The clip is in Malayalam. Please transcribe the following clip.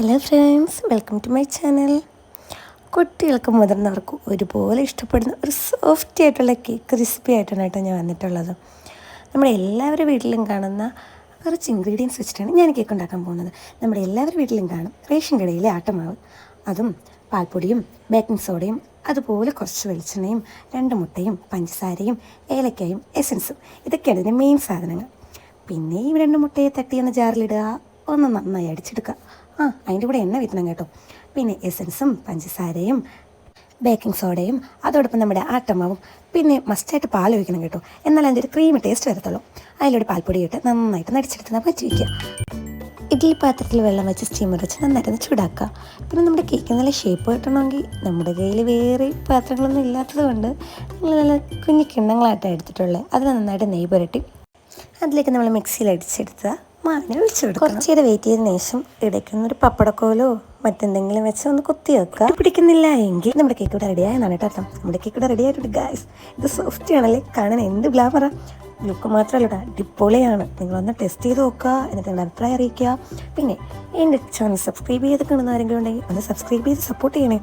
Hello friends welcome to my channel കുട്ടികൾക്കും മുതിർന്നവർക്കും ഒരുപോലെ ഇഷ്ടപ്പെടുന്ന ഒരു സോഫ്റ്റ് ആയിട്ടുള്ള കേക്ക് ക്രിസ്പി ആയിട്ടാണ് കേട്ടോ ഞാൻ വന്നിട്ടുള്ളത്. നമ്മുടെ എല്ലാവരുടെ വീട്ടിലും കാണുന്ന കുറച്ച് ഇൻഗ്രീഡിയൻസ് വെച്ചിട്ടാണ് ഞാൻ കേക്ക് ഉണ്ടാക്കാൻ പോകുന്നത്. നമ്മുടെ എല്ലാവരുടെ വീട്ടിലും കാണും റേഷൻ കടയിലെ ആട്ടമാവ് അതും പാൽപ്പൊടിയും ബേക്കിംഗ് സോഡയും അതുപോലെ കുറച്ച് വെളിച്ചെണ്ണയും രണ്ട് മുട്ടയും പഞ്ചസാരയും ഏലക്കായും എസൻസും ഇതൊക്കെയാണ് ഇതിന്റെ മെയിൻ സാധനങ്ങൾ. പിന്നെ ഈ രണ്ട് മുട്ടയെ തട്ടി ഒന്ന് ജാറിലിടുക ഒന്ന് നന്നായി അടിച്ചെടുക്കുക. ആ അതിന്റെ കൂടെ എണ്ണ വിത്തണം കേട്ടോ. പിന്നെ എസൻസും പഞ്ചസാരയും ബേക്കിംഗ് സോഡയും അതോടൊപ്പം നമ്മുടെ ആട്ടമാവും. പിന്നെ മസ്റ്റായിട്ട് പാൽ ഒഴിക്കണം കേട്ടോ. എന്നാൽ അതിന്റെ ഒരു ക്രീമി ടേസ്റ്റ് വരത്തുള്ളൂ. അതിലൂടെ പാൽപ്പൊടി ഇട്ട് നന്നായിട്ട് നടിച്ചെടുത്ത് വെച്ച് വയ്ക്കുക ഇഡ്ഡലി പാത്രത്തിൽ വെള്ളം വെച്ച് സ്റ്റീമർ വെച്ച് നന്നായിട്ട് ചൂടാക്കുക. പിന്നെ നമ്മുടെ കേക്ക് നല്ല ഷേപ്പ് കിട്ടണമെങ്കിൽ നമ്മുടെ കയ്യിൽ വേറെ പാത്രങ്ങളൊന്നും ഇല്ലാത്തത് കൊണ്ട് നമ്മൾ നല്ല കുഞ്ഞു കിണ്ണങ്ങളായിട്ടാണ് എടുത്തിട്ടുള്ളത്. അതിനെ നന്നായിട്ട് നെയ് പുരട്ടി അതിലേക്ക് നമ്മൾ മിക്സിയിൽ അടിച്ചെടുത്ത മാവിനെ ഒഴിച്ചു കൊടുക്കുക കുറച്ച് നേരം വെയിറ്റ് ചെയ്തതിന് ശേഷം ഇടയ്ക്കൊന്നൊരു പപ്പടക്കോലോ മറ്റെന്തെങ്കിലും വെച്ച് ഒന്ന് കുത്തി വെക്കുക. പിടിക്കുന്നില്ല എങ്കിൽ നമ്മുടെ കേക്ക് ഇവിടെ റെഡി ആയെന്നാണ് കേട്ടോ അർത്ഥം. നമ്മുടെ കേക്ക് ഇവിടെ റെഡി ആയിട്ടുണ്ട് ഗായ്സ് ഇത് സോഫ്റ്റ് ആണല്ലേ? കാണാൻ എന്ത് ഗ്ലാമറ ലുക്ക് മാത്രമല്ല അടിപൊളിയാണ്. നിങ്ങളൊന്ന് ടെസ്റ്റ് ചെയ്ത് നോക്കുക എന്നിട്ട് നിങ്ങളുടെ അഭിപ്രായം അറിയിക്കുക. പിന്നെ എന്റെ ചാനൽ സബ്സ്ക്രൈബ് ചെയ്ത് കാണുന്ന ആരെങ്കിലും ഉണ്ടെങ്കിൽ ഒന്ന് സബ്സ്ക്രൈബ് ചെയ്ത് സപ്പോർട്ട് ചെയ്യണേ.